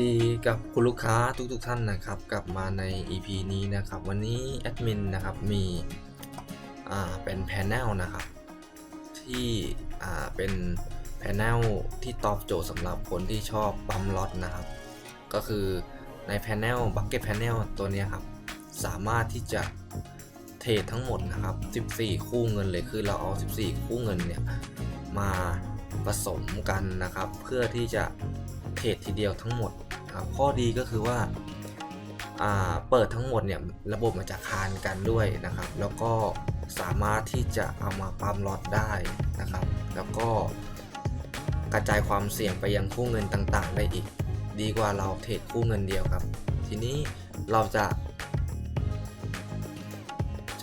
ดีกับคุณลูกค้าทุกๆทท่านนะครับ กลับมาใน EP นี้นะครับ วันนี้แอดมินนะครับมีอ่าเป็นแพนเนลนะครับ ที่อ่าเป็นแพนเนลที่ตอบโจทย์สำหรับคนที่ชอบปั๊มล็อตนะครับ ก็คือในแพนเนลบักเก็ตแพนเนลตัวนี้ครับ สามารถที่จะเทรดทั้งหมดนะครับ 14 คู่เงินเลยคือเราเอา 14 คู่เงินเนี่ยมาผสมกันนะครับ เพื่อที่จะ เทรดทีเดียวทั้งหมดครับข้อดีก็คือว่าเปิดทั้งหมดเนี่ยระบบมันจะคานกันด้วยนะครับ แล้วก็สามารถที่จะเอามาปั๊มล็อตได้นะครับ แล้วก็กระจายความเสี่ยงไปยังคู่เงินต่างๆ ได้อีก ดีกว่าเราเทรดคู่เงินเดียวครับ ทีนี้เราจะ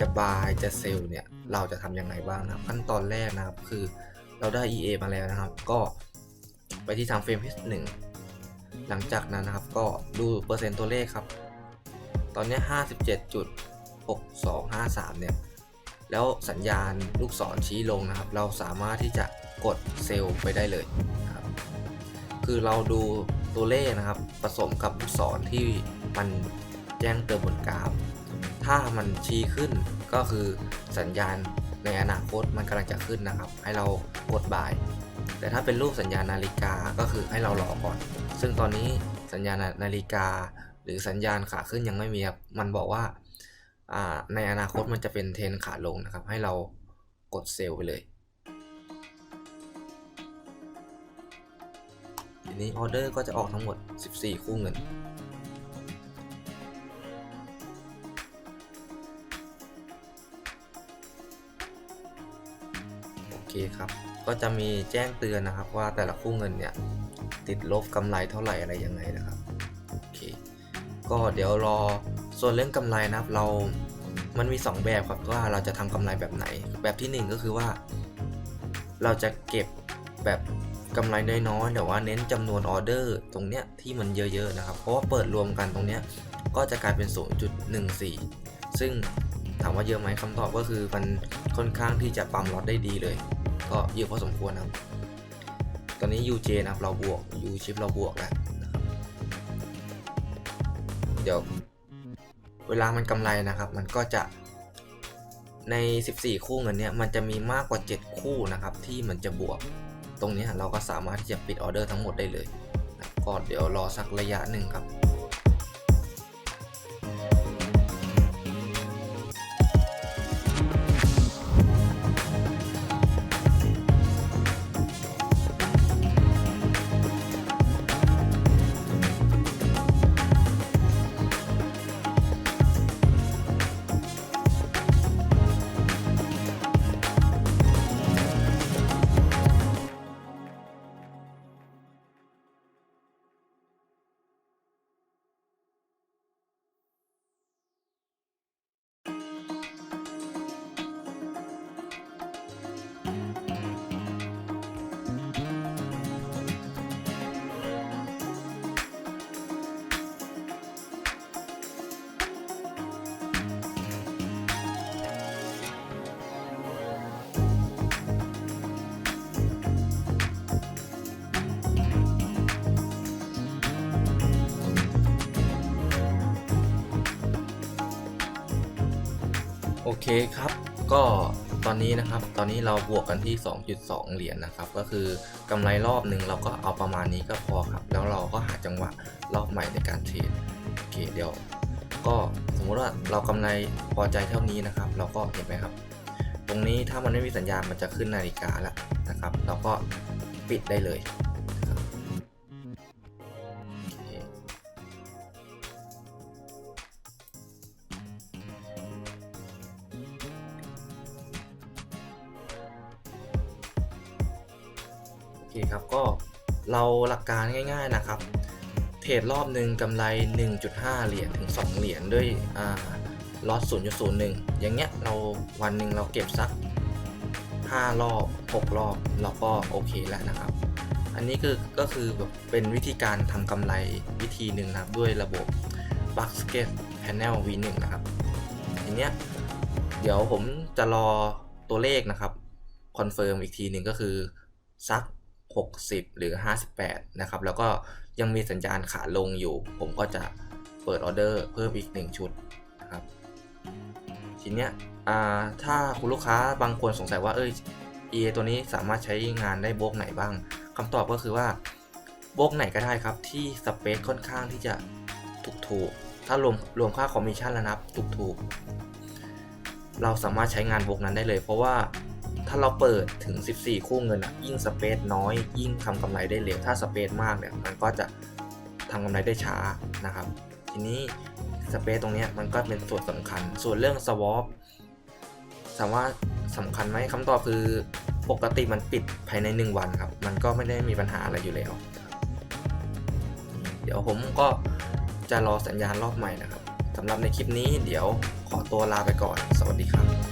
จะบายจะเซลล์เนี่ยเราจะทำยังไงบ้างนะครับขั้นตอนแรกนะครับคือเราได้ EA มาแล้วนะครับ ก็ ที่ทางเฟรมที่หนึ่งหลังจากนั้นนะครับก็ดูเปอร์เซ็นต์ตัวเลขครับ ตอนนี้ 57.6253 เนี่ย แล้วสัญญาณลูกศรชี้ลงนะครับ เราสามารถที่จะกดเซลล์ไปได้เลยนะครับ คือเราดูตัวเลขนะครับ ผสมกับลูกศรที่มันแจ้งเตือนบนกราฟ ถ้ามันชี้ขึ้นก็คือสัญญาณ ในอนาคตมันกำลังจะขึ้นนะครับ ให้เรากดบ่าย แต่ถ้าเป็นรูปสัญญาณนาฬิกาก็คือให้เรารอก่อน ซึ่งตอนนี้สัญญาณนาฬิกา หรือสัญญาณขาขึ้นยังไม่มีครับมันบอกว่าในอนาคตมันจะเป็นเทรนขาลงนะครับ ให้เรากดเซลล์ไปเลยทีนี้ออเดอร์ก็จะออกทั้งหมด 14 คู่เงิน เคครับ ก็จะมีแจ้งเตือนนะครับว่าแต่ละคู่เงินเนี่ยติดลบกำไรเท่าไหร่อะไรยังไงนะครับโอเคก็เดี๋ยวรอส่วนเรื่องกำไรนะครับเรา มันมี 2 แบบครับว่าเราจะทำกำไรแบบไหน แบบทีหนึ่1 ก็คือว่า เราจะเก็บแบบกำไรน้อยๆแต่ว่าเน้นจำนวนออเดอร์ตรงเนี้ยที่มันเยอะๆนะครับ เพราะว่าเปิดรวมกันตรงเนี้ยก็จะกลายเป็น 0.14 ซึ่งถามว่าเยอะไหมคำตอบก็คือมันค่อนข้างที่จะปั๊มล็อตได้ดีเลย ก็เยอะพอสมควรนะครับ ตอนนี้ UJ นะครับเราบวก U ชิปเราบวกแล้วนะครับเดี๋ยวเวลามันกำไรนะครับ มันก็จะใน 14 คู่เงินเนี้ยมันจะมีมากกว่า 7 คู่นะครับ ที่มันจะบวก ตรงนี้เราก็สามารถที่จะปิดออเดอร์ทั้งหมดได้เลยก็เดี๋ยวรอสักระยะหนึ่งครับ เคครับ ก็ตอนนี้นะครับ ตอนนี้เราบวกกันที่ 2.2 เหรียญนะครับ ก็คือกำไรรอบหนึ่งเราก็เอาประมาณนี้ก็พอครับ แล้วเราก็หาจังหวะรอบใหม่ในการเทรดโอเคเดี๋ยวก็สมมุติว่าเรากำไรพอใจเท่านี้นะครับ เราก็เห็นไหมครับ ตรงนี้ถ้ามันไม่มีสัญญาณมันจะขึ้นนาฬิกาแล้วนะครับ เราก็ปิดได้เลย เคครับก็เราหลักการง่าย ๆนะครับ เทรดรอบหนึ่งกำไร 1.5 เหรียญถึง 2 เหรียญด้วยอ่าลอต0.01 อย่างเงี้ยเราวันหนึ่งเราเก็บสัก 5 รอบ 6 รอบเราก็โอเคแล้วนะครับ อันนี้คือก็คือแบบเป็นวิธีการทำกำไรวิธีหนึ่งนะครับด้วยระบบ Basket Panel V1 นะครับทีเนี้ยเดี๋ยวผมจะรอตัวเลขนะครับคอนเฟิร์มอีกทีหนึ่งก็คือสัก 60 หรือ 58 นะครับ แล้วก็ยังมีสัญญาณขาลงอยู่ ผมก็จะเปิดออเดอร์เพิ่มอีก 1 ชุดนะครับ ทีเนี้ยถ้าคุณลูกค้าบางคนสงสัยว่าเอ้ย EA ตัวนี้สามารถใช้งานได้โบกไหนบ้างคำตอบก็คือว่าโบกไหนก็ได้ครับ ที่สเปคค่อนข้างที่จะถูกๆ ถ้ารวมรวมค่าคอมมิชชั่นแล้วนับถูกๆ เราสามารถใช้งานโบกนั้นได้เลย เพราะว่า ถ้าเราเปิดถึง 14 คู่เงินอะยิ่งสเปซน้อย ยิ่งทำกำไรได้เร็ว ถ้าสเปซมากเนี่ยมันก็จะทำกำไรได้ช้านะครับ ทีนี้สเปซตรงนี้มันก็เป็นส่วนสำคัญ ส่วนเรื่องสวอปถามว่าสำคัญไหมคำตอบคือปกติมันปิดภายใน 1 วันครับ มันก็ไม่ได้มีปัญหาอะไรอยู่แล้ว เดี๋ยวผมก็จะรอสัญญาณรอบใหม่นะครับสำหรับในคลิปนี้เดี๋ยวขอตัวลาไปก่อน สวัสดีครับ